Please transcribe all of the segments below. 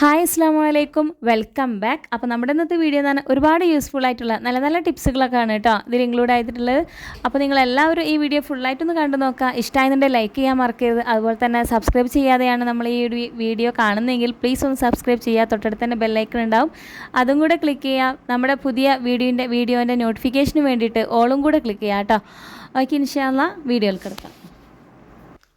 Hi അസ്സാം വലൈക്കും welcome back. അപ്പോൾ നമ്മുടെ ഇന്നത്തെ വീഡിയോ എന്ന് പറഞ്ഞാൽ ഒരുപാട് യൂസ്ഫുൾ ആയിട്ടുള്ള നല്ല നല്ല ടിപ്സുകളൊക്കെ ആണ് കേട്ടോ ഇതിൽ ഇൻക്ലൂഡ് ആയിട്ടുള്ളത്. അപ്പോൾ നിങ്ങൾ എല്ലാവരും ഈ വീഡിയോ ഫുള്ളായിട്ടൊന്ന് കണ്ടു നോക്കുക. ഇഷ്ടമായതിന്റെ ലൈക്ക് ചെയ്യാൻ മറക്കരുത്. അതുപോലെ തന്നെ സബ്സ്ക്രൈബ് ചെയ്യാതെയാണ് നമ്മൾ ഈ വീഡിയോ കാണുന്നതെങ്കിൽ പ്ലീസ് ഒന്ന് സബ്സ്ക്രൈബ് ചെയ്യുക. തൊട്ടടുത്ത് തന്നെ ബെല്ലൈക്കൺ ഉണ്ടാവും. അതും കൂടെ ക്ലിക്ക് ചെയ്യുക. നമ്മുടെ പുതിയ വീഡിയോന്റെ വീഡിയോന്റെ നോട്ടിഫിക്കേഷന് വേണ്ടിയിട്ട് ഓളും കൂടെ ക്ലിക്ക് ചെയ്യുക കേട്ടോ. ഓക്കെ ഇൻഷാല്ല വീഡിയോയിൽ കിടക്കാം.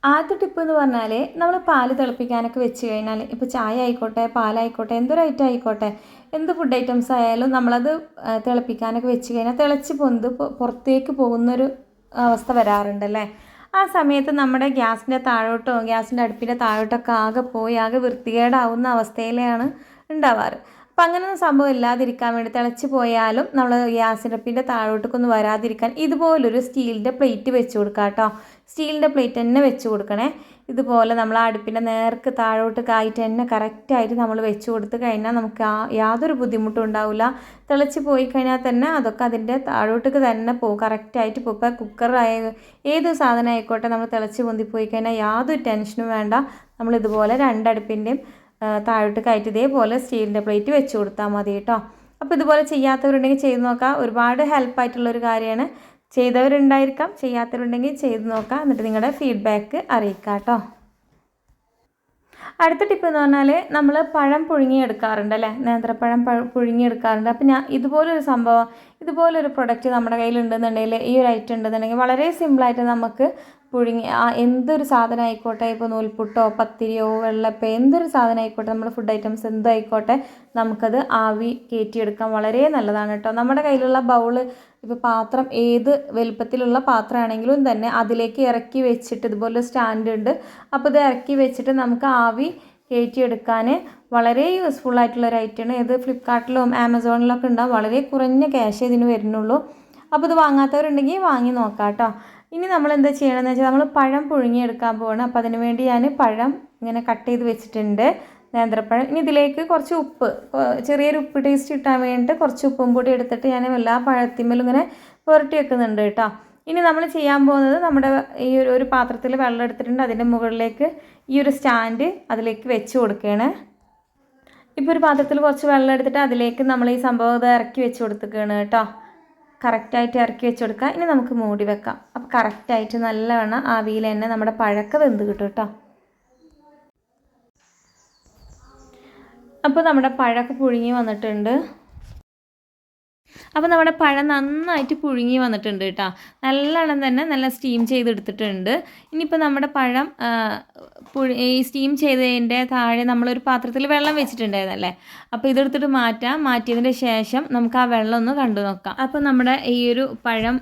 ആദ്യത്തെ ടിപ്പ് എന്ന് പറഞ്ഞാൽ നമ്മൾ പാൽ തിളപ്പിക്കാനൊക്കെ വെച്ച് കഴിഞ്ഞാൽ ഇപ്പോൾ ചായ ആയിക്കോട്ടെ പാലായിക്കോട്ടെ എന്തൊരു ഐറ്റം ആയിക്കോട്ടെ എന്ത് ഫുഡ് ഐറ്റംസ് ആയാലും നമ്മളത് തിളപ്പിക്കാനൊക്കെ വെച്ച് കഴിഞ്ഞാൽ തിളച്ച് പൊന്ത് പുറത്തേക്ക് പോകുന്നൊരു അവസ്ഥ വരാറുണ്ടല്ലേ ആ സമയത്ത് നമ്മുടെ ഗ്യാസിന്റെ താഴോട്ടോ ഗ്യാസിന്റെ അടുപ്പിന്റെ താഴോട്ടൊക്കെ ആകെ പോയി ആകെ വൃത്തികേടാവുന്ന അവസ്ഥയിലാണ് ഉണ്ടാവാറ്. അപ്പം അങ്ങനൊന്നും സംഭവം ഇല്ലാതിരിക്കാൻ വേണ്ടി തിളച്ച് പോയാലും നമ്മൾ ഗ്യാസ് അടുപ്പിന്റെ താഴോട്ടൊക്കൊന്ന് വരാതിരിക്കാൻ ഇതുപോലൊരു സ്റ്റീലിന്റെ പ്ലേറ്റ് വെച്ച് കൊടുക്കുക കേട്ടോ സ്റ്റീലിന്റെ പ്ലേറ്റ് തന്നെ വെച്ച് കൊടുക്കണേ. ഇതുപോലെ നമ്മൾ അടുപ്പിന്റെ നേർക്ക് താഴോട്ട് ആയിട്ട് തന്നെ കറക്റ്റായിട്ട് നമ്മൾ വെച്ച് കൊടുത്ത് കഴിഞ്ഞാൽ നമുക്ക് യാതൊരു ബുദ്ധിമുട്ടും ഉണ്ടാവില്ല തിളച്ച് പോയി കഴിഞ്ഞാൽ തന്നെ അതൊക്കെ അതിന്റെ താഴോട്ടേക്ക് തന്നെ പോകും. കറക്റ്റായിട്ട് പോകും. ഇപ്പോൾ കുക്കറായ ഏത് സാധനം ആയിക്കോട്ടെ നമ്മൾ തിളച്ച് പൊന്തിപ്പോയി കഴിഞ്ഞാൽ യാതൊരു ടെൻഷനും വേണ്ട. നമ്മളിതുപോലെ രണ്ടടുപ്പിന്റെയും താഴോട്ട് കയറ്റി ഇതേപോലെ സ്റ്റീലിന്റെ പ്ലേറ്റ് വെച്ച് കൊടുത്താൽ മതി കേട്ടോ. അപ്പോൾ ഇതുപോലെ ചെയ്യാത്തവരുണ്ടെങ്കിൽ ചെയ്ത് നോക്കാം. ഒരുപാട് ഹെൽപ്പായിട്ടുള്ളൊരു കാര്യമാണ്. ചെയ്തവരുണ്ടായിരിക്കാം ചെയ്യാത്തവരുണ്ടെങ്കിൽ ചെയ്ത് നോക്കാം. എന്നിട്ട് നിങ്ങളുടെ ഫീഡ്ബാക്ക് അറിയിക്കാം കേട്ടോ. അടുത്ത ടിപ്പ് എന്ന് പറഞ്ഞാൽ നമ്മൾ പഴം പുഴുങ്ങിയെടുക്കാറുണ്ട് അല്ലേ? നേന്ത്രപ്പഴം പഴ പുഴുങ്ങിയെടുക്കാറുണ്ട്. അപ്പം ഞാൻ ഇതുപോലൊരു സംഭവം ഇതുപോലൊരു പ്രൊഡക്റ്റ് നമ്മുടെ കയ്യിലുണ്ടെന്നുണ്ടെങ്കിൽ ഈ ഒരു ഐറ്റം ഉണ്ടെന്നുണ്ടെങ്കിൽ വളരെ സിമ്പിളായിട്ട് നമുക്ക് പുഴുങ്ങി ആ എന്തൊരു സാധനം ആയിക്കോട്ടെ ഇപ്പോൾ നൂൽപുട്ടോ പത്തിരിയോ വെള്ളപ്പോ എന്തൊരു സാധനം ആയിക്കോട്ടെ നമ്മുടെ ഫുഡ് ഐറ്റംസ് എന്തായിക്കോട്ടെ നമുക്കത് ആവി കയറ്റിയെടുക്കാൻ വളരെ നല്ലതാണ് കേട്ടോ. നമ്മുടെ കയ്യിലുള്ള ബൗൾ ഇപ്പോൾ പാത്രം ഏത് വലുപ്പത്തിലുള്ള പാത്രമാണെങ്കിലും തന്നെ അതിലേക്ക് ഇറക്കി വെച്ചിട്ട് ഇതുപോലെ സ്റ്റാൻഡ് ഉണ്ട്. അപ്പോൾ ഇത് ഇറക്കി വെച്ചിട്ട് നമുക്ക് ആവി കയറ്റിയെടുക്കാൻ വളരെ യൂസ്ഫുൾ ആയിട്ടുള്ള ഒരു ഐറ്റമാണ് ഇത് ഫ്ലിപ്കാർട്ടിലും ആമസോണിലൊക്കെ ഉണ്ടാവും. വളരെ കുറഞ്ഞ ക്യാഷ് ഇതിന് വരുന്നുള്ളൂ. അപ്പോൾ ഇത് വാങ്ങാത്തവരുണ്ടെങ്കിൽ വാങ്ങി നോക്കാം കേട്ടോ. ഇനി നമ്മൾ എന്താ ചെയ്യണമെന്ന് വെച്ചാൽ നമ്മൾ പഴം പുഴുങ്ങിയെടുക്കാൻ പോകണം അപ്പോൾ അതിന് വേണ്ടി ഞാൻ പഴം ഇങ്ങനെ കട്ട് ചെയ്ത് വെച്ചിട്ടുണ്ട്. നേന്ത്രപ്പഴം. ഇനി ഇതിലേക്ക് കുറച്ച് ഉപ്പ് ചെറിയൊരു ഉപ്പ് ടേസ്റ്റ് കിട്ടാൻ വേണ്ടിയിട്ട് കുറച്ച് ഉപ്പും കൂടി എടുത്തിട്ട് ഞാൻ എല്ലാ പഴത്തിമ്മലും ഇങ്ങനെ പുരട്ടി വെക്കുന്നുണ്ട് കേട്ടോ. ഇനി നമ്മൾ ചെയ്യാൻ പോകുന്നത് നമ്മുടെ ഈ ഒരു പാത്രത്തിൽ വെള്ളം എടുത്തിട്ടുണ്ട്. അതിന്റെ മുകളിലേക്ക് ഈ ഒരു സ്റ്റാൻഡ് അതിലേക്ക് വെച്ച് കൊടുക്കുകയാണ് ഇപ്പോൾ ഒരു പാത്രത്തിൽ കുറച്ച് വെള്ളം എടുത്തിട്ട് അതിലേക്ക് നമ്മൾ ഈ സംഭവം ഇറക്കി വെച്ച് കൊടുക്കുകയാണ് കേട്ടോ. കറക്റ്റായിട്ട് ഇറക്കി വെച്ച് കൊടുക്കുക ഇനി നമുക്ക് മൂടി വെക്കാം. അപ്പോൾ കറക്റ്റായിട്ട് നല്ലവണ്ണം ആവിയിൽ തന്നെ നമ്മുടെ പഴക്ക വെന്ത് കിട്ടും കേട്ടോ. അപ്പോൾ നമ്മുടെ പഴക്ക പുഴുങ്ങി വന്നിട്ടുണ്ട്. അപ്പോൾ നമ്മുടെ പഴം നന്നായിട്ട് പുഴുങ്ങി വന്നിട്ടുണ്ട് കേട്ടോ. നല്ലോണം തന്നെ നല്ല സ്റ്റീം ചെയ്തെടുത്തിട്ടുണ്ട്. ഇനിയിപ്പോൾ നമ്മുടെ പഴം ഈ സ്റ്റീം ചെയ്തതിന്റെ താഴെ നമ്മളൊരു പാത്രത്തിൽ വെള്ളം വെച്ചിട്ടുണ്ടായിരുന്നല്ലേ? അപ്പോൾ ഇതെടുത്തിട്ട് മാറ്റാം. മാറ്റിയതിന് ശേഷം നമുക്ക് ആ വെള്ളം ഒന്ന് കണ്ടു നോക്കാം. അപ്പോൾ നമ്മുടെ ഈ ഒരു പഴം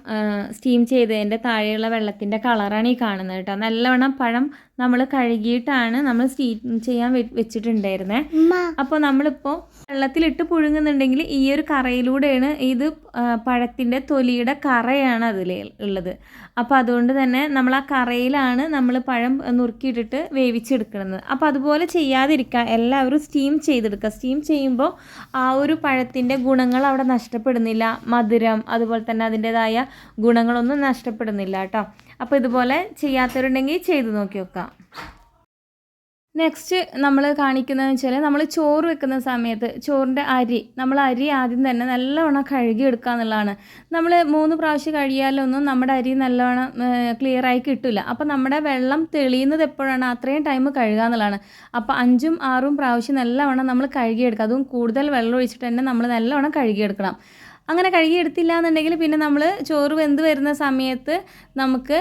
സ്റ്റീം ചെയ്തതിന്റെ താഴെയുള്ള വെള്ളത്തിന്റെ കളറാണ് ഈ കാണുന്നത് കേട്ടോ. നല്ലവണ്ണം പഴം നമ്മൾ കഴുകിയിട്ടാണ് നമ്മൾ സ്റ്റീം ചെയ്യാൻ വെച്ചിട്ടുണ്ടായിരുന്നേ. അപ്പോൾ നമ്മളിപ്പോൾ വെള്ളത്തിലിട്ട് പുഴുങ്ങുന്നുണ്ടെങ്കിൽ ഈ ഒരു കറയിലൂടെയാണ് ഇത് പഴത്തിന്റെ പഴത്തിന്റെ തൊലിയുടെ കറയാണ് അതിൽ ഉള്ളത്. അപ്പോൾ അതുകൊണ്ട് തന്നെ നമ്മൾ ആ കറയിലാണ് നമ്മൾ പഴം നുറുക്കിയിട്ടിട്ട് വേവിച്ചെടുക്കുന്നത്. അപ്പോൾ അതുപോലെ ചെയ്യാതിരിക്കുക. എല്ലാവരും സ്റ്റീം ചെയ്തെടുക്കുക. സ്റ്റീം ചെയ്യുമ്പോൾ ആ ഒരു പഴത്തിന്റെ ഗുണങ്ങൾ അവിടെ നഷ്ടപ്പെടുന്നില്ല. മധുരം അതുപോലെ തന്നെ അതിന്റെതായ ഗുണങ്ങളൊന്നും നഷ്ടപ്പെടുന്നില്ല കേട്ടോ. അപ്പോൾ ഇതുപോലെ ചെയ്യാത്തവരുണ്ടെങ്കിൽ ചെയ്ത് നോക്കി നോക്കാം നെക്സ്റ്റ് നമ്മൾ കാണിക്കുന്നതെന്ന് വെച്ചാൽ നമ്മൾ ചോറ് വെക്കുന്ന സമയത്ത് ചോറിന്റെ അരി നമ്മൾ അരി ആദ്യം തന്നെ നല്ലവണ്ണം കഴുകി എടുക്കുക എന്നുള്ളതാണ്. നമ്മൾ മൂന്ന് പ്രാവശ്യം കഴുകിയാലൊന്നും നമ്മുടെ അരി നല്ലവണ്ണം ക്ലിയറായി കിട്ടില്ല അപ്പോൾ നമ്മുടെ വെള്ളം തെളിയുന്നത് എപ്പോഴാണ്? അത്രയും ടൈം കഴുകുക എന്നുള്ളതാണ്. അപ്പോൾ അഞ്ചും ആറും പ്രാവശ്യം നല്ലവണ്ണം നമ്മൾ കഴുകിയെടുക്കുക. അതും കൂടുതൽ വെള്ളം ഒഴിച്ചിട്ട് തന്നെ നമ്മൾ നല്ലവണ്ണം കഴുകിയെടുക്കണം. അങ്ങനെ കഴുകിയെടുത്തില്ല എന്നുണ്ടെങ്കിൽ പിന്നെ നമ്മൾ ചോറ് വെന്ത് വരുന്ന സമയത്ത് നമുക്ക്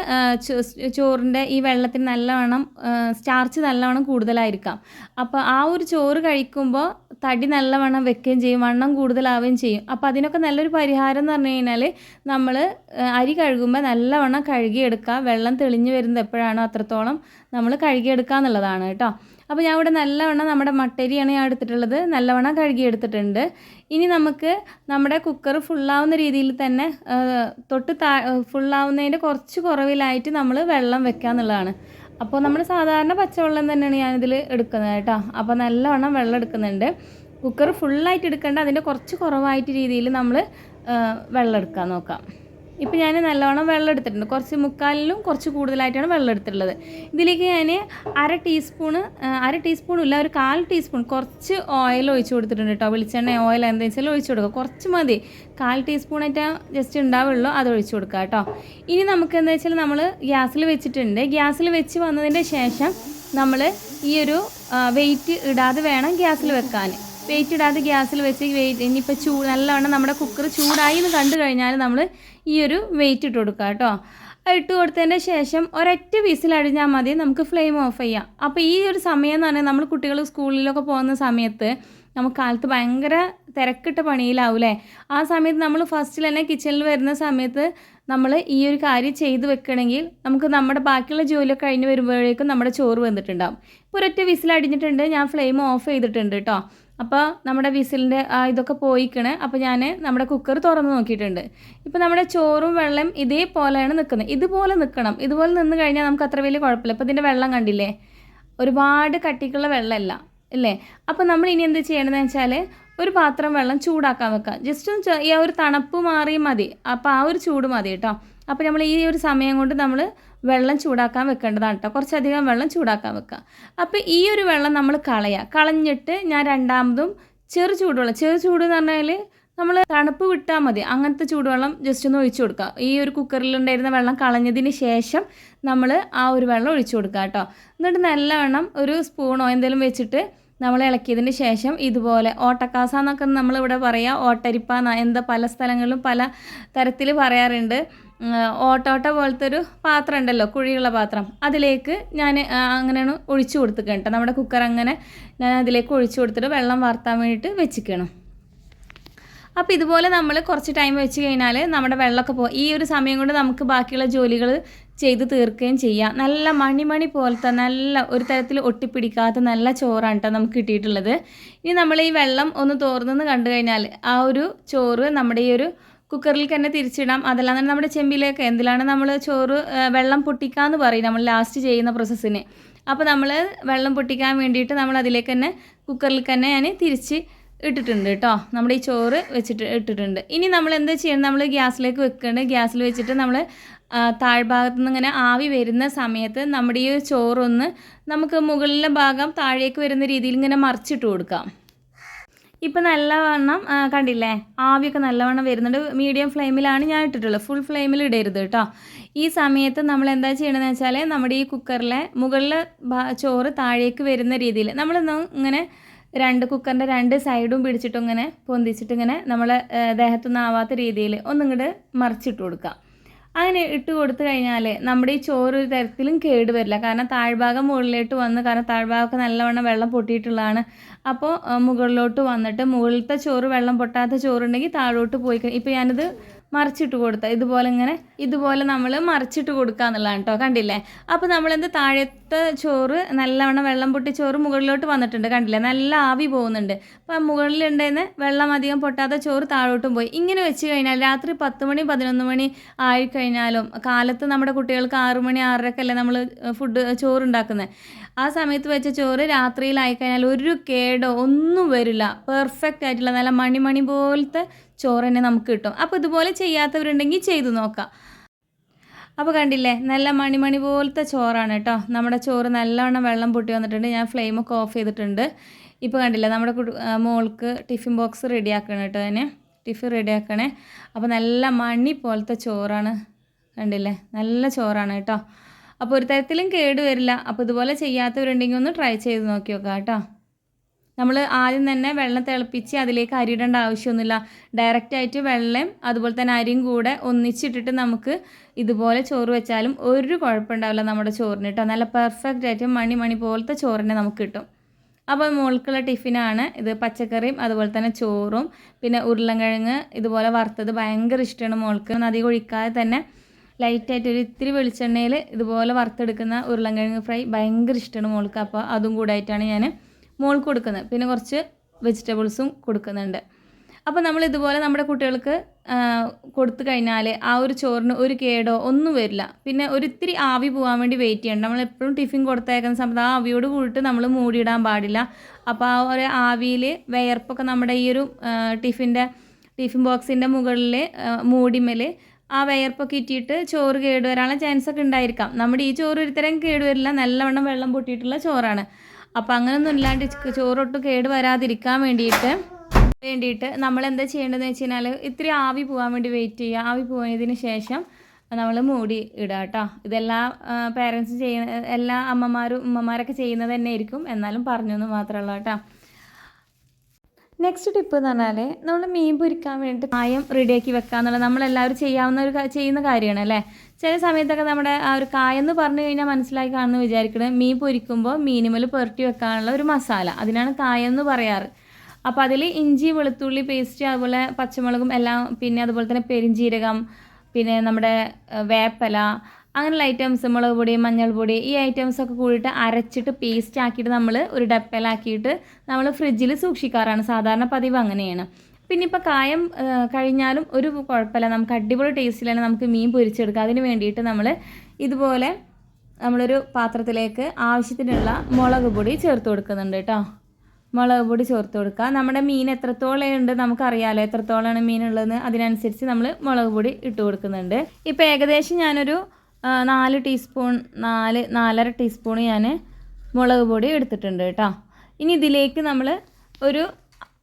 ചോറിന്റെ ഈ വെള്ളത്തിന് നല്ലവണ്ണം സ്റ്റാർച്ച് നല്ലവണ്ണം കൂടുതലായിരിക്കാം. അപ്പോൾ ആ ഒരു ചോറ് കഴിക്കുമ്പോൾ തടി നല്ലവണ്ണം വെക്കുകയും ചെയ്യും വണ്ണം കൂടുതലാവുകയും ചെയ്യും. അപ്പോൾ അതിനൊക്കെ നല്ലൊരു പരിഹാരം എന്ന് പറഞ്ഞു കഴിഞ്ഞാൽ നമ്മൾ അരി കഴുകുമ്പോൾ നല്ലവണ്ണം കഴുകിയെടുക്കുക. വെള്ളം തെളിഞ്ഞു വരുന്നത് എപ്പോഴാണോ അത്രത്തോളം നമ്മൾ കഴുകിയെടുക്കുക എന്നുള്ളതാണ് കേട്ടോ. അപ്പോൾ ഞാൻ ഇവിടെ നല്ലവണ്ണം നമ്മുടെ മട്ടരിയാണ് ഞാൻ എടുത്തിട്ടുള്ളത്. നല്ലവണ്ണം കഴുകിയെടുത്തിട്ടുണ്ട്. ഇനി നമുക്ക് നമ്മുടെ കുക്കർ ഫുള്ളാവുന്ന രീതിയിൽ തന്നെ തൊട്ട് താ ഫുള്ളാവുന്നതിന്റെ കുറച്ച് കുറവിലായിട്ട് നമ്മൾ വെള്ളം വെക്കുക എന്നുള്ളതാണ്. അപ്പോൾ നമ്മൾ സാധാരണ പച്ചവെള്ളം തന്നെയാണ് ഞാനിതിൽ എടുക്കുന്നത് കേട്ടോ. അപ്പോൾ നല്ലവണ്ണം വെള്ളം എടുക്കുന്നുണ്ട്. കുക്കർ ഫുള്ളായിട്ട് എടുക്കേണ്ട അതിന്റെ കുറച്ച് കുറവായിട്ട് രീതിയിൽ നമ്മൾ വെള്ളം എടുക്കാൻ നോക്കാം. ഇപ്പം ഞാൻ നല്ലവണ്ണം വെള്ളം എടുത്തിട്ടുണ്ട്. കുറച്ച് മുക്കാലിലും കുറച്ച് കൂടുതലായിട്ടാണ് വെള്ളം എടുത്തിട്ടുള്ളത്. ഇതിലേക്ക് ഞാൻ അര ടീസ്പൂണ് അര ടീസ്പൂൺ ഇല്ല ഒരു കാൽ ടീസ്പൂൺ കുറച്ച് ഓയിൽ ഒഴിച്ച് കൊടുത്തിട്ടുണ്ട് കേട്ടോ വെളിച്ചെണ്ണ ഓയിൽ എന്താ വെച്ചാൽ ഒഴിച്ച് കൊടുക്കുക. കുറച്ച് മതി. കാൽ ടീസ്പൂണായിട്ട് ജസ്റ്റ് ഉണ്ടാവുള്ളൂ. അത് ഒഴിച്ച് കൊടുക്കുക കേട്ടോ ഇനി നമുക്ക് എന്താ വെച്ചാൽ നമ്മൾ ഗ്യാസിൽ വെച്ചിട്ടുണ്ട്. ഗ്യാസിൽ വെച്ച് വന്നതിന്റെ ശേഷം നമ്മൾ ഈ ഒരു വെയിറ്റ് ഇടാതെ വേണം ഗ്യാസിൽ വെക്കാൻ വെയിറ്റ് ഇടാതെ ഗ്യാസിൽ വെച്ച് വെയിറ്റ് ഇനിയിപ്പോൾ ചൂ നല്ലവണ്ണം നമ്മുടെ കുക്കർ ചൂടായി എന്ന് കണ്ടു കഴിഞ്ഞാൽ നമ്മൾ ഈ ഒരു വെയിറ്റ് ഇട്ട് കൊടുക്കുക കേട്ടോ. ഇട്ട് കൊടുത്തതിന്റെ ശേഷം ഒരൊറ്റ വിസിൽ അടിഞ്ഞാൽ മതി. നമുക്ക് ഫ്ലെയിം ഓഫ് ചെയ്യാം. അപ്പോൾ ഈ ഒരു സമയം എന്ന് പറഞ്ഞാൽ നമ്മൾ കുട്ടികൾ സ്കൂളിലൊക്കെ പോകുന്ന സമയത്ത് നമുക്ക് കാലത്ത് ഭയങ്കര തിരക്കിട്ട പണിയിലാവൂലേ ആ സമയത്ത് നമ്മൾ ഫസ്റ്റിൽ തന്നെ കിച്ചണിൽ വരുന്ന സമയത്ത് നമ്മൾ ഈ ഒരു കാര്യം ചെയ്ത് വെക്കണമെങ്കിൽ നമുക്ക് നമ്മുടെ ബാക്കിയുള്ള ജോലിയൊക്കെ കഴിഞ്ഞ് വരുമ്പോഴേക്കും നമ്മുടെ ചോറ് വന്നിട്ടുണ്ടാവും. ഇപ്പോൾ ഒരൊറ്റ വിസിലടിഞ്ഞിട്ടുണ്ട് ഞാൻ ഫ്ലെയിം ഓഫ് ചെയ്തിട്ടുണ്ട് കേട്ടോ. അപ്പോൾ നമ്മുടെ വിസിലിന്റെ ഇതൊക്കെ പോയിക്കണേ. അപ്പോൾ ഞാൻ നമ്മുടെ കുക്കർ തുറന്ന് നോക്കിയിട്ടുണ്ട്. ഇപ്പോൾ നമ്മുടെ ചോറും വെള്ളം ഇതേപോലെയാണ് നിൽക്കുന്നത് ഇതുപോലെ നിൽക്കണം ഇതുപോലെ നിന്ന് കഴിഞ്ഞാൽ നമുക്ക് അത്ര വലിയ കുഴപ്പമില്ല. ഇപ്പോൾ ഇതിന്റെ വെള്ളം കണ്ടില്ലേ? ഒരുപാട് കട്ടിക്കുള്ള വെള്ളമല്ല ഇല്ലേ? അപ്പോൾ നമ്മൾ ഇനി എന്ത് ചെയ്യണമെന്ന് വെച്ചാൽ ഒരു പാത്രം വെള്ളം ചൂടാക്കാൻ വെക്കാം. ജസ്റ്റ് ഒന്ന് ഒരു തണുപ്പ് മാറി മതി. അപ്പോൾ ആ ഒരു ചൂട് മതി കേട്ടോ. അപ്പോൾ നമ്മൾ ഈ ഒരു സമയം കൊണ്ട് നമ്മൾ വെള്ളം ചൂടാക്കാൻ വെക്കേണ്ടതാണ് കേട്ടോ കുറച്ചധികം വെള്ളം ചൂടാക്കാൻ വെക്കുക അപ്പോൾ ഈ ഒരു വെള്ളം നമ്മൾ കളയുക കളഞ്ഞിട്ട് ഞാൻ രണ്ടാമതും ചെറു ചൂടുവെള്ളം. ചെറു ചൂട് എന്ന് പറഞ്ഞാൽ നമ്മൾ തണുപ്പ് വിട്ടാൽ മതി. അങ്ങനത്തെ ചൂടുവെള്ളം ജസ്റ്റ് ഒന്ന് ഒഴിച്ചു കൊടുക്കുക ഈ ഒരു കുക്കറിൽ കുക്കറിലുണ്ടായിരുന്ന വെള്ളം കളഞ്ഞതിന് ശേഷം നമ്മൾ ആ ഒരു വെള്ളം ഒഴിച്ചു കൊടുക്കുക കേട്ടോ എന്നിട്ട് നല്ലവണ്ണം ഒരു സ്പൂണോ എന്തെങ്കിലും വെച്ചിട്ട് നമ്മൾ ഇളക്കിയതിന് ശേഷം ഇതുപോലെ ഓട്ടക്കാസ എന്നൊക്കെ നമ്മളിവിടെ പറയുക ഓട്ടരിപ്പ എന്താ പല സ്ഥലങ്ങളിലും പല തരത്തിൽ പറയാറുണ്ട്. ഓട്ടോട്ട പോലത്തെ ഒരു പാത്രം ഉണ്ടല്ലോ കുഴിയുള്ള പാത്രം. അതിലേക്ക് ഞാൻ അങ്ങനെയാണ് ഒഴിച്ചു കൊടുത്തിക്കണം കേട്ടോ നമ്മുടെ കുക്കർ അങ്ങനെ ഞാൻ അതിലേക്ക് ഒഴിച്ചു കൊടുത്തിട്ട് വെള്ളം വാർത്താൻ വേണ്ടിയിട്ട് വെച്ചിക്കണം. അപ്പോൾ ഇതുപോലെ നമ്മൾ കുറച്ച് ടൈം വെച്ച് കഴിഞ്ഞാൽ നമ്മുടെ വെള്ളമൊക്കെ പോകും ഈ ഒരു സമയം കൊണ്ട് നമുക്ക് ബാക്കിയുള്ള ജോലികൾ ചെയ്ത് തീർക്കുകയും ചെയ്യാം. നല്ല മണിമണി പോലത്തെ നല്ല ഒരു തരത്തിൽ ഒട്ടിപ്പിടിക്കാത്ത നല്ല ചോറാണ് കേട്ടോ നമുക്ക് കിട്ടിയിട്ടുള്ളത്. ഇനി നമ്മൾ ഈ വെള്ളം ഒന്ന് തോർന്നെന്ന് കണ്ടു കഴിഞ്ഞാൽ ആ ഒരു ചോറ് നമ്മുടെ ഈ ഒരു കുക്കറിൽ തന്നെ തിരിച്ചിടാം. അതല്ലാതെ നമ്മുടെ ചെമ്പിലേക്ക് എന്തിലാണ് നമ്മൾ ചോറ് വെള്ളം വെള്ളം പൊട്ടിക്കാന്ന് പറയും നമ്മൾ ലാസ്റ്റ് ചെയ്യുന്ന പ്രോസസ്സിന് അപ്പോൾ നമ്മൾ വെള്ളം പൊട്ടിക്കാൻ വേണ്ടിയിട്ട് നമ്മൾ അതിലേക്ക് തന്നെ കുക്കറിൽ തന്നെ ഞാൻ തിരിച്ച് ഇട്ടിട്ടുണ്ട് കേട്ടോ നമ്മുടെ ഈ ചോറ് വെച്ചിട്ട് ഇട്ടിട്ടുണ്ട്. ഇനി നമ്മൾ എന്താ ചെയ്യണം? നമ്മൾ ഗ്യാസിലേക്ക് വെക്കേണ്ടത് ഗ്യാസിൽ വെച്ചിട്ട് നമ്മൾ താഴ്ഭാഗത്ത് നിന്ന് ഇങ്ങനെ ആവി വരുന്ന സമയത്ത് നമ്മുടെ ഈ ചോറൊന്ന് നമുക്ക് മുകളിലെ ഭാഗം താഴേക്ക് വരുന്ന രീതിയിൽ ഇങ്ങനെ മറിച്ചിട്ട് കൊടുക്കാം. ഇപ്പം നല്ലവണ്ണം കണ്ടില്ലേ? ആവിയൊക്കെ നല്ലവണ്ണം വരുന്നുണ്ട്. മീഡിയം ഫ്ലെയിമിലാണ് ഞാൻ ഇട്ടിട്ടുള്ളത്. ഫുൾ ഫ്ലെയിമിൽ ഇടരുത് കേട്ടോ. ഈ സമയത്ത് നമ്മൾ എന്താ ചെയ്യണമെന്ന് വെച്ചാൽ നമ്മുടെ ഈ കുക്കറിലെ മുകളിലെ ചോറ് താഴേക്ക് വരുന്ന രീതിയിൽ നമ്മൾ ഇങ്ങനെ രണ്ട് കുക്കറിന്റെ രണ്ട് സൈഡും പിടിച്ചിട്ടിങ്ങനെ പൊന്തിച്ചിട്ടിങ്ങനെ ദേഹത്തൊന്നും ആവാത്ത രീതിയിൽ ഒന്നിങ്ങോട്ട് മറിച്ചിട്ട് കൊടുക്കാം. അങ്ങനെ ഇട്ട് കൊടുത്തു കഴിഞ്ഞാൽ നമ്മുടെ ഈ ചോറ് ഒരു തരത്തിലും കേട് വരില്ല. കാരണം താഴ്ഭാഗം മുകളിലോട്ട് വന്ന് കാരണം താഴ്ഭാഗമൊക്കെ നല്ലവണ്ണം വെള്ളം പൊട്ടിയിട്ടുള്ളതാണ്. അപ്പോൾ മുകളിലോട്ട് വന്നിട്ട് മുകളിലത്തെ ചോറ് വെള്ളം പൊട്ടാത്ത ചോറുണ്ടെങ്കിൽ താഴോട്ട് പോയി ഇപ്പോൾ ഞാനിത് മറിച്ചിട്ട് കൊടുത്താൽ ഇതുപോലെ ഇങ്ങനെ ഇതുപോലെ നമ്മൾ മറിച്ചിട്ട് കൊടുക്കുക എന്നുള്ളതാണ് കേട്ടോ കണ്ടില്ലേ? അപ്പോൾ നമ്മളെന്ത് താഴത്തെ ചോറ് നല്ലവണ്ണം വെള്ളം പൊട്ടി ചോറ് മുകളിലോട്ട് വന്നിട്ടുണ്ട് കണ്ടില്ലേ? നല്ല ആവി പോകുന്നുണ്ട്. അപ്പോൾ മുകളിലുണ്ടെന്ന് വെള്ളം അധികം പൊട്ടാത്ത ചോറ് താഴോട്ടും പോയി. ഇങ്ങനെ വെച്ച് കഴിഞ്ഞാൽ രാത്രി പത്ത് മണി പതിനൊന്ന് മണി ആയിക്കഴിഞ്ഞാലും കാലത്ത് നമ്മുടെ കുട്ടികൾക്ക് ആറു മണി ആറരക്കല്ലേ നമ്മൾ ഫുഡ് ചോറ് ഉണ്ടാക്കുന്നത് ആ സമയത്ത് വെച്ച ചോറ് രാത്രിയിലായി കഴിഞ്ഞാൽ ഒരു കേടോ ഒന്നും വരില്ല. പെർഫെക്റ്റ് ആയിട്ടുള്ള നല്ല മണിമണി പോലത്തെ ചോറ് തന്നെ നമുക്ക് കിട്ടും. അപ്പോൾ ഇതുപോലെ ചെയ്യാത്തവരുണ്ടെങ്കിൽ ചെയ്തു നോക്കാം. അപ്പോൾ കണ്ടില്ലേ നല്ല മണിമണി പോലത്തെ ചോറാണ് കേട്ടോ. നമ്മുടെ ചോറ് നല്ലവണ്ണം വെള്ളം പൊട്ടി വന്നിട്ടുണ്ട്. ഞാൻ ഫ്ലെയിമൊക്കെ ഓഫ് ചെയ്തിട്ടുണ്ട്. ഇപ്പോൾ കണ്ടില്ലേ നമ്മുടെ മോൾക്ക് ടിഫിൻ ബോക്സ് റെഡിയാക്കണം കേട്ടോ അതിന്. ടിഫിൻ റെഡിയാക്കണേ. അപ്പോൾ നല്ല മണി പോലത്തെ ചോറാണ് കണ്ടില്ലേ നല്ല ചോറാണ് കേട്ടോ. അപ്പോൾ ഒരു തരത്തിലും കേടുവരില്ല. അപ്പോൾ ഇതുപോലെ ചെയ്യാത്തവരുണ്ടെങ്കിൽ ഒന്ന് ട്രൈ ചെയ്ത് നോക്കി നോക്കാം കേട്ടോ. നമ്മൾ ആദ്യം തന്നെ വെള്ളം തിളപ്പിച്ച് അതിലേക്ക് അരി ഇടേണ്ട ആവശ്യമൊന്നുമില്ല ഡയറക്റ്റായിട്ട് വെള്ളം അതുപോലെ തന്നെ അരിയും കൂടെ ഒന്നിച്ചിട്ടിട്ട് നമുക്ക് ഇതുപോലെ ചോറ് വെച്ചാലും ഒരു കുഴപ്പമുണ്ടാവില്ല നമ്മുടെ ചോറിന് കേട്ടോ. നല്ല പെർഫെക്റ്റ് ആയിട്ട് മണി മണി പോലത്തെ ചോറിനെ നമുക്ക് കിട്ടും. അപ്പോൾ മോൾക്കുള്ള ടിഫിനാണ് ഇത് പച്ചക്കറിയും അതുപോലെ തന്നെ ചോറും പിന്നെ ഉരുളൻകിഴങ്ങ് ഇതുപോലെ വറുത്തത് ഭയങ്കര ഇഷ്ടമാണ് മോൾക്ക്. അധികം ഒഴിക്കാതെ തന്നെ ലൈറ്റായിട്ട് ഒരു ഇത്തിരി വെളിച്ചെണ്ണയിൽ ഇതുപോലെ വറുത്തെടുക്കുന്ന ഉരുളൻകിഴങ്ങ് ഫ്രൈ ഭയങ്കര ഇഷ്ടമാണ് മോൾക്ക്. അപ്പോൾ അതും കൂടായിട്ടാണ് ഞാൻ മോൾക്ക് കൊടുക്കുന്നത്. പിന്നെ കുറച്ച് വെജിറ്റബിൾസും കൊടുക്കുന്നുണ്ട്. അപ്പോൾ നമ്മൾ ഇതുപോലെ നമ്മുടെ കുട്ടികൾക്ക് കൊടുത്തു കഴിഞ്ഞാൽ ആ ഒരു ചോറിന് ഒരു കേടോ ഒന്നും വരില്ല. പിന്നെ ഒരിത്തിരി ആവി പോകാൻ വേണ്ടി വെയിറ്റ് ചെയ്യണം. നമ്മൾ എപ്പോഴും ടിഫിൻ കൊടുത്തേക്കുന്ന സമയത്ത് ആ ആവിയോട് കൂടിയിട്ട് നമ്മൾ മൂടിയിടാൻ പാടില്ല. അപ്പോൾ ആ ഒരു ആവിയിൽ വിയർപ്പൊക്കെ നമ്മുടെ ഈ ഒരു ടിഫിന്റെ ടിഫിൻ ബോക്സിന്റെ മുകളിൽ മൂടിമേൽ ആ വയർപ്പൊക്കെ ഇറ്റിയിട്ട് ചോറ് കേടുവരാനുള്ള ചാൻസ് ഒക്കെ ഉണ്ടായിരിക്കാം. നമ്മുടെ ഈ ചോറ് ഒരുത്തരം കേടുവരില്ല. നല്ലവണ്ണം വെള്ളം പൊട്ടിയിട്ടുള്ള ചോറാണ്. അപ്പോൾ അങ്ങനെയൊന്നും ഇല്ലാണ്ട് ചോറൊട്ടും കേട് വരാതിരിക്കാൻ വേണ്ടിയിട്ട് വേണ്ടിയിട്ട് നമ്മൾ എന്താ ചെയ്യേണ്ടതെന്ന് വെച്ച് കഴിഞ്ഞാൽ ഇത്തിരി ആവി പോകാൻ വേണ്ടി വെയിറ്റ് ചെയ്യുക ആവി പോയതിന് ശേഷം നമ്മൾ മൂടി ഇടുക കേട്ടോ ഇതെല്ലാ പേരൻസ് ചെയ്യുന്ന എല്ലാ അമ്മമാരും ഉമ്മമാരൊക്കെ ചെയ്യുന്നത് തന്നെ ആയിരിക്കും എന്നാലും പറഞ്ഞു എന്ന് ഉള്ളൂ കേട്ടോ നെക്സ്റ്റ് ടിപ്പ് എന്ന് പറഞ്ഞാൽ നമ്മൾ മീൻ പൊരിക്കാൻ വേണ്ടിയിട്ട് കായം റെഡിയാക്കി വെക്കുക എന്നുള്ളത് നമ്മളെല്ലാവരും ചെയ്യാവുന്ന ഒരു ചെയ്യുന്ന കാര്യമാണ് അല്ലേ? ചില സമയത്തൊക്കെ നമ്മുടെ ആ ഒരു കായെന്ന് പറഞ്ഞു കഴിഞ്ഞാൽ മനസ്സിലായി കാണുമെന്ന് വിചാരിക്കുന്നത് മീൻ പൊരിക്കുമ്പോൾ മീനുമൽ പുരട്ടി വെക്കാനുള്ള ഒരു മസാല അതിനാണ് കായെന്ന് പറയാറ്. അപ്പോൾ അതിൽ ഇഞ്ചി വെളുത്തുള്ളി പേസ്റ്റ് അതുപോലെ പച്ചമുളകും എല്ലാം പിന്നെ അതുപോലെ തന്നെ പെരിഞ്ജീരകം പിന്നെ നമ്മുടെ വേപ്പല അങ്ങനെയുള്ള ഐറ്റംസ് മുളക് പൊടി മഞ്ഞൾ പൊടി ഈ ഐറ്റംസ് ഒക്കെ കൂടിയിട്ട് അരച്ചിട്ട് പേസ്റ്റ് ആക്കിയിട്ട് നമ്മൾ ഒരു ഡപ്പയിലാക്കിയിട്ട് നമ്മൾ ഫ്രിഡ്ജിൽ സൂക്ഷിക്കാറാണ്. സാധാരണ പതിവ് അങ്ങനെയാണ്. പിന്നെ ഇപ്പോൾ കായം കഴിഞ്ഞാലും ഒരു കുഴപ്പമില്ല. നമുക്ക് അടിപൊളി ടേസ്റ്റിലാണ് നമുക്ക് മീൻ പൊരിച്ചെടുക്കുക അതിന് വേണ്ടിയിട്ട് നമ്മൾ ഇതുപോലെ നമ്മളൊരു പാത്രത്തിലേക്ക് ആവശ്യത്തിനുള്ള മുളക് പൊടി ചേർത്ത് കൊടുക്കുന്നുണ്ട് കേട്ടോ. മുളക് പൊടി ചേർത്ത് കൊടുക്കുക. നമ്മുടെ മീൻ എത്രത്തോളം ഉണ്ട് നമുക്കറിയാമല്ലോ എത്രത്തോളമാണ് മീൻ ഉള്ളതെന്ന് അതിനനുസരിച്ച് നമ്മൾ മുളക് പൊടി ഇട്ട് കൊടുക്കുന്നുണ്ട്. ഇപ്പോൾ ഏകദേശം ഞാനൊരു നാല് ടീസ്പൂൺ നാല് നാലര ടീസ്പൂൺ ഞാൻ മുളക് പൊടി എടുത്തിട്ടുണ്ട് കേട്ടോ. ഇനി ഇതിലേക്ക് നമ്മൾ ഒരു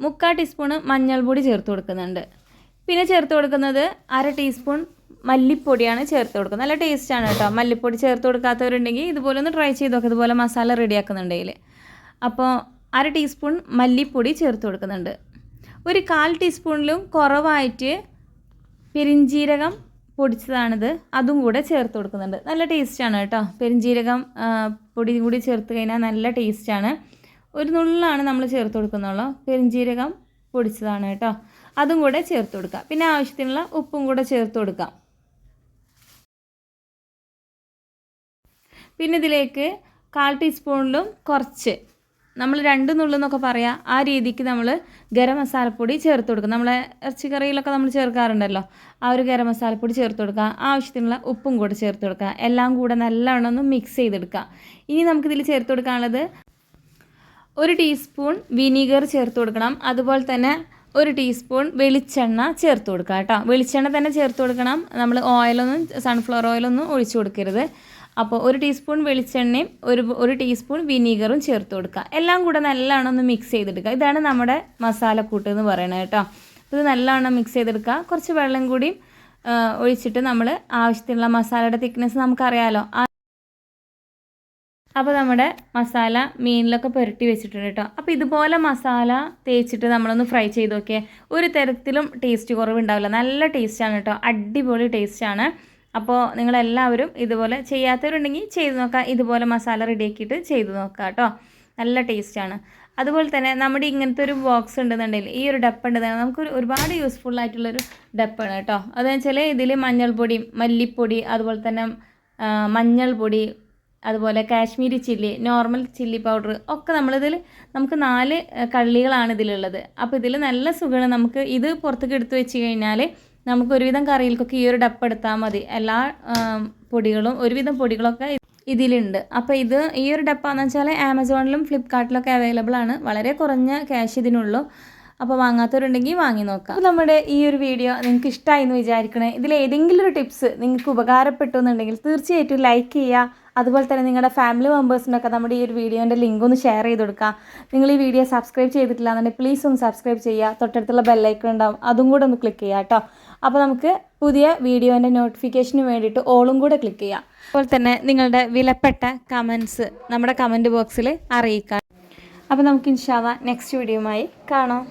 മുക്കാൽ ടീസ്പൂണ് മഞ്ഞൾപ്പൊടി ചേർത്ത് കൊടുക്കുന്നുണ്ട്. പിന്നെ ചേർത്ത് കൊടുക്കുന്നത് അര ടീസ്പൂൺ മല്ലിപ്പൊടിയാണ് ചേർത്ത് കൊടുക്കുന്നത്. നല്ല ടേസ്റ്റാണ് കേട്ടോ. മല്ലിപ്പൊടി ചേർത്ത് കൊടുക്കാത്തവരുണ്ടെങ്കിൽ ഇതുപോലെ ഒന്ന് ട്രൈ ചെയ്ത് നോക്കുക ഇതുപോലെ മസാല റെഡിയാക്കുന്നുണ്ടെങ്കിൽ അപ്പോൾ അര ടീസ്പൂൺ മല്ലിപ്പൊടി ചേർത്ത് കൊടുക്കുന്നുണ്ട്. ഒരു കാൽ ടീസ്പൂണിലും കുറവായിട്ട് പെരിഞ്ജീരകം പൊടിച്ചതാണിത്. അതും കൂടെ ചേർത്ത് കൊടുക്കുന്നുണ്ട്. നല്ല ടേസ്റ്റാണ് കേട്ടോ. പെരുംജീരകം പൊടി കൂടി ചേർത്ത് കഴിഞ്ഞാൽ നല്ല ടേസ്റ്റാണ് ഒരു നുള്ളാണ് നമ്മൾ ചേർത്ത് കൊടുക്കുന്നുള്ളൂ. പെരുംജീരകം പൊടിച്ചതാണ് കേട്ടോ. അതും കൂടെ ചേർത്ത് കൊടുക്കുക പിന്നെ ആവശ്യത്തിനുള്ള ഉപ്പും കൂടെ ചേർത്ത് കൊടുക്കാം. പിന്നെ ഇതിലേക്ക് കാൽ ടീസ്പൂണിലും കുറച്ച് നമ്മൾ രണ്ട് നുള്ളെന്നൊക്കെ പറയാം ആ രീതിക്ക് നമ്മൾ ഗരം മസാലപ്പൊടി ചേർത്ത് കൊടുക്കുക നമ്മളെ ഇറച്ചിക്കറിയിലൊക്കെ നമ്മൾ ചേർക്കാറുണ്ടല്ലോ ആ ഒരു ഗരം മസാലപ്പൊടി ചേർത്ത് കൊടുക്കുക. ആവശ്യത്തിനുള്ള ഉപ്പും കൂടെ ചേർത്ത് കൊടുക്കുക. എല്ലാം കൂടെ നല്ലവണ്ണം ഒന്ന് മിക്സ് ചെയ്തെടുക്കുക. ഇനി നമുക്കിതിൽ ചേർത്ത് കൊടുക്കാനുള്ളത് ഒരു ടീസ്പൂൺ വിനീഗർ ചേർത്ത് കൊടുക്കണം. അതുപോലെ തന്നെ ഒരു ടീസ്പൂൺ വെളിച്ചെണ്ണ ചേർത്ത് കൊടുക്കുക കേട്ടോ. വെളിച്ചെണ്ണ തന്നെ ചേർത്ത് കൊടുക്കണം. നമ്മൾ ഓയിലൊന്നും സൺഫ്ലവർ ഓയിലൊന്നും ഒഴിച്ചു കൊടുക്കരുത്. അപ്പോൾ ഒരു ടീസ്പൂൺ വെളിച്ചെണ്ണയും ഒരു ഒരു ടീസ്പൂൺ വിനീഗറും ചേർത്ത് കൊടുക്കുക. എല്ലാം കൂടെ നല്ലവണ്ണം ഒന്ന് മിക്സ് ചെയ്തെടുക്കുക. ഇതാണ് നമ്മുടെ മസാലക്കൂട്ട് എന്ന് പറയുന്നത് കേട്ടോ. ഇത് നല്ലവണ്ണം മിക്സ് ചെയ്തെടുക്കുക. കുറച്ച് വെള്ളം കൂടി ഒഴിച്ചിട്ട് നമ്മൾ ആവശ്യത്തിനുള്ള മസാലയുടെ തിക്നെസ് നമുക്കറിയാമല്ലോ അപ്പോൾ നമ്മുടെ മസാല മീനിലൊക്കെ പുരട്ടി വെച്ചിട്ടുണ്ട് കേട്ടോ. അപ്പോൾ ഇതുപോലെ മസാല തേച്ചിട്ട് നമ്മളൊന്ന് ഫ്രൈ ചെയ്ത് നോക്കിയേ. ഒരു തരത്തിലും ടേസ്റ്റ് കുറവുണ്ടാവില്ല. നല്ല ടേസ്റ്റാണ് കേട്ടോ. അടിപൊളി ടേസ്റ്റാണ് അപ്പോൾ നിങ്ങളെല്ലാവരും ഇതുപോലെ ചെയ്യാത്തവരുണ്ടെങ്കിൽ ചെയ്ത് നോക്കാം. ഇതുപോലെ മസാല റെഡിയാക്കിയിട്ട് ചെയ്ത് നോക്കുക കേട്ടോ. നല്ല ടേസ്റ്റാണ് അതുപോലെ തന്നെ നമ്മുടെ ഇങ്ങനത്തെ ഒരു ബോക്സ് ഉണ്ടെന്നുണ്ടെങ്കിൽ ഈ ഒരു ഡപ്പ് ഉണ്ടെന്നുണ്ടെങ്കിൽ നമുക്ക് ഒരു- ഒരുപാട് യൂസ്ഫുൾ ആയിട്ടുള്ളൊരു ഡപ്പാണ് കേട്ടോ. അതെന്ന് വെച്ചാൽ ഇതിൽ മഞ്ഞൾപ്പൊടി മല്ലിപ്പൊടി അതുപോലെ തന്നെ മഞ്ഞൾ മഞ്ഞൾപ്പൊടി അതുപോലെ Kashmiri chilli normal chilli powder ഒക്കെ നമ്മളിതിൽ നമുക്ക് നാല് കള്ളികളാണ് ഇതിലുള്ളത്. അപ്പോൾ ഇതിൽ നല്ല സുഖമാണ്. നമുക്ക് ഇത് പുറത്തേക്ക് എടുത്തു വെച്ച് കഴിഞ്ഞാൽ നമുക്ക് ഒരുവിധം കറിയിൽക്കൊക്കെ ഈ ഒരു ഡപ്പ് എടുത്താൽ മതി. എല്ലാ പൊടികളും ഒരുവിധം പൊടികളൊക്കെ ഇതിലുണ്ട്. അപ്പോൾ ഇത് ഈ ഒരു ഡപ്പാന്ന് വെച്ചാൽ ആമസോണിലും ഫ്ലിപ്കാർട്ടിലൊക്കെ അവൈലബിൾ ആണ്. വളരെ കുറഞ്ഞ ക്യാഷ് ഇതിനുള്ളൂ. അപ്പോൾ വാങ്ങാത്തവരുണ്ടെങ്കിൽ വാങ്ങി നോക്കാം. നമ്മുടെ ഈ ഒരു വീഡിയോ നിങ്ങൾക്ക് ഇഷ്ടമായി എന്ന് വിചാരിക്കണേ. ഇതിൽ ഏതെങ്കിലും ഒരു ടിപ്സ് നിങ്ങൾക്ക് ഉപകാരപ്പെട്ടു എന്നുണ്ടെങ്കിൽ തീർച്ചയായിട്ടും ലൈക്ക് ചെയ്യുക. അതുപോലെ തന്നെ നിങ്ങളുടെ ഫാമിലി മെമ്പേഴ്സിനൊക്കെ നമ്മുടെ ഈ ഒരു വീഡിയോന്റെ ലിങ്ക് ഒന്ന് ഷെയർ ചെയ്ത് കൊടുക്കുക. നിങ്ങൾ ഈ വീഡിയോ സബ്സ്ക്രൈബ് ചെയ്തിട്ടില്ല എന്നുണ്ടെങ്കിൽ പ്ലീസ് ഒന്ന് സബ്സ്ക്രൈബ് ചെയ്യുക. തൊട്ടടുത്തുള്ള ബെല്ലൈക്കൺ ഉണ്ടാവും. അതും കൂടെ ഒന്ന് ക്ലിക്ക് ചെയ്യുക കേട്ടോ. അപ്പോൾ നമുക്ക് പുതിയ വീഡിയോന്റെ നോട്ടിഫിക്കേഷന് വേണ്ടിയിട്ട് ഓളും കൂടെ ക്ലിക്ക് ചെയ്യാം. അതുപോലെ തന്നെ നിങ്ങളുടെ വിലപ്പെട്ട കമൻസ് നമ്മുടെ കമന്റ് ബോക്സിൽ അറിയിക്കാം. അപ്പോൾ നമുക്ക് ഇൻഷാല്ല നെക്സ്റ്റ് വീഡിയോയുമായി കാണാം.